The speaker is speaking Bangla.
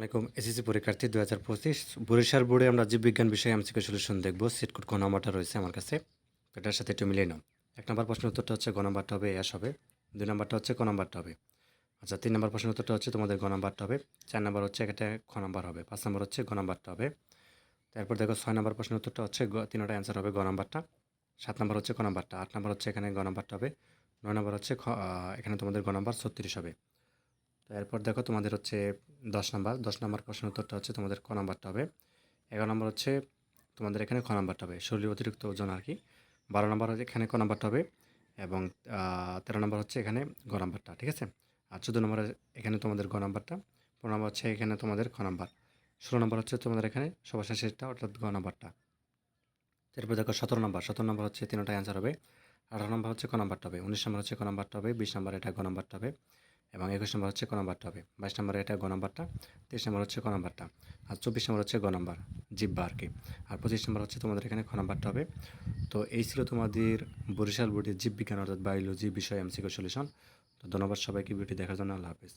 আলাইকুম এসএসসি পরীক্ষার্থী দু হাজার পঁচিশ, বরিশাল বোর্ডে আমরা জীববিজ্ঞান বিষয়ে এমসিকিউ সলিউশন দেখব। সিট কোড নাম্বারটা রয়েছে আমার কাছে। এটার সাথে একটু মিলিয়ে নাও। এক নম্বর প্রশ্ন উত্তরটা হচ্ছে গ নাম্বারটা হবে, এস হবে। দুই নাম্বারটা হচ্ছে ক নাম্বারটা হবে। আচ্ছা তিন নম্বর প্রশ্ন উত্তরটা হচ্ছে তোমাদের গ নাম্বারটা হবে। চার নাম্বার হচ্ছে একটা খ নাম্বার হবে। পাঁচ নাম্বার হচ্ছে গ নাম্বারটা হবে। তারপর দেখো ছয় নম্বর প্রশ্ন উত্তরটা হচ্ছে তিনটা অ্যান্সার হবে গ নাম্বারটা। সাত নম্বর হচ্ছে ক নাম্বারটা। আট নম্বর হচ্ছে এখানে গ নাম্বারটা হবে। নয় নম্বর হচ্ছে এখানে তোমাদের গ নাম্বার ছত্রিশ হবে। তো এরপর দেখো তোমাদের হচ্ছে দশ নাম্বার দশ নাম্বার প্রশ্ন উত্তরটা হচ্ছে তোমাদের ক নাম্বারটা হবে। এগারো নম্বর হচ্ছে তোমাদের এখানে খ নাম্বারটা হবে শরীর অতিরিক্ত ওজন আর কি। বারো নম্বর হচ্ছে এখানে ক নাম্বারটা হবে এবং তেরো নম্বর হচ্ছে এখানে গ নাম্বারটা, ঠিক আছে? আর চোদ্দ নম্বর এখানে তোমাদের গ নাম্বারটা, পনেরো নম্বর হচ্ছে এখানে তোমাদের খ নাম্বার, ষোলো নম্বর হচ্ছে তোমাদের এখানে সবার শেষেরটা, অর্থাৎ গ নাম্বারটা। এরপর দেখো সতেরো নম্বর সতেরো নম্বর হচ্ছে তিনটা অ্যান্সার হবে, আঠারো নম্বর হচ্ছে ক নাম্বারটা হবে, উনিশ নম্বর হচ্ছে ক নাম্বারটা হবে, বিশ নম্বর এটা গ নাম্বারটা হবে। এবং একুশ নম্বর হচ্ছে ক নম্বরটা হবে। বাইশ নম্বর এটা গ নম্বরটা, তেইশ নম্বর হচ্ছে ক নম্বরটা, আর চব্বিশ নম্বর হচ্ছে গ নম্বর, জিব্বা আর কি। আর পঁচিশ নম্বর হচ্ছে তোমাদের এখানে খ নম্বরটা হবে। তো এই ছিল তোমাদের বরিশাল বোর্ডের জীববিজ্ঞান অর্থাৎ বায়োলজি বিষয় এমসিকিউ সলিউশন তো ধন্যবাদ সবাইকে ভিডিও দেখার জন্য, আল্লাহ হাফিজ।